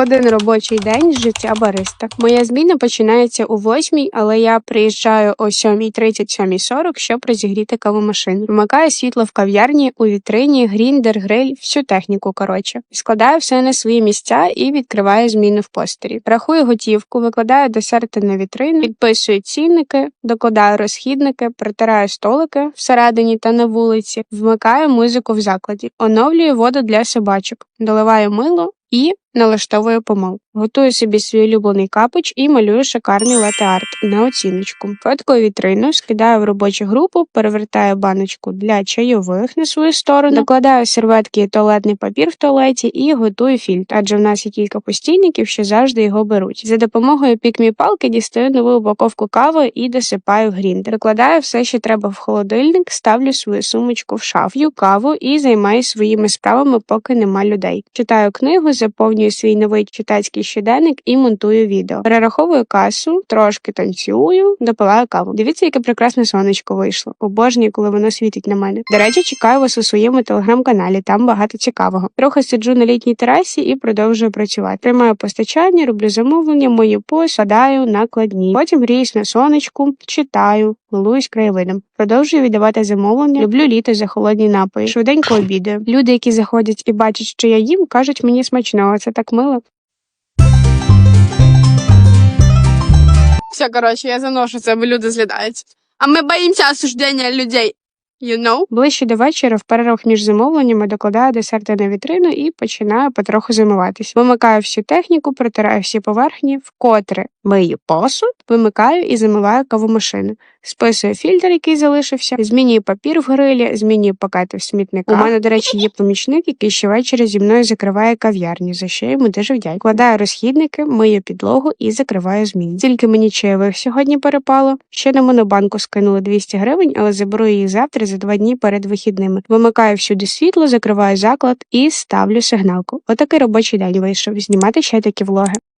Один робочий день з життя бариста. Моя зміна починається о 8, але я приїжджаю о 7.30, 7.40, щоб розігріти кавомашину. Вмикаю світло в кав'ярні, у вітрині, гріндер, гриль, всю техніку. Коротше, складаю все на свої місця і відкриваю зміни в постері. Рахую готівку, викладаю десерти на вітрину, підписую цінники, докладаю розхідники, протираю столики всередині та на вулиці, вмикаю музику в закладі, оновлюю воду для собачок, доливаю мило і налаштовую помол. Готую собі свій улюблений капоч і малюю шикарний лате-арт на оціночку. Фоткаю вітрину, скидаю в робочу групу, перевертаю баночку для чайових на свою сторону, накладаю серветки і туалетний папір в туалеті і готую фільтр, адже в нас є кілька постійників, що завжди його беруть. За допомогою пікмі-палки дістаю нову упаковку кави і досипаю в гріндер. Викладаю все, що треба в холодильник, ставлю свою сумочку в шаф, п'ю каву і займаюся своїми справами, поки нема людей. Читаю книгу, заповнюю свій новий читацький щоденник і монтую відео. Перераховую касу, трошки танцюю, допиваю каву. Дивіться, яке прекрасне сонечко вийшло. Обожнюю, коли воно світить на мене. До речі, чекаю вас у своєму телеграм-каналі. Там багато цікавого. Трохи сиджу на літній терасі і продовжую працювати. Приймаю постачання, роблю замовлення, мою пост, садаю накладні. Потім гріюсь на сонечку, читаю, милуюсь краєвидом. Продовжую віддавати замовлення. Люблю літо за холодні напої. Швиденько обідаю. Люди, які заходять і бачать, що я їм, кажуть мені смачного. Це так мило. Все, коротше, я заношу це, бо люди зглядають. А ми боїмося осуждення людей. You know? Ближче до вечора в перервах між замовленнями докладаю десерти на вітрину і починаю потроху замиватись. Вимикаю всю техніку, протираю всі поверхні, вкотре мию посуд, вимикаю і замиваю кавомашину. Списую фільтр, який залишився, змінюю папір в грилі, змінюю пакети в смітниках. У мене, до речі, є помічник, який щовечора зі мною закриває кав'ярню, за що йому дуже вдячна. Кладаю розхідники, мию підлогу і закриваю зміни. Тільки мені чайових сьогодні перепало. Ще на монобанку скинули 200 гривень, але заберу їх завтра за два дні перед вихідними. Вимикаю всюди світло, закриваю заклад і ставлю сигналку. Отакий робочий день вийшов. Знімати ще такі влоги.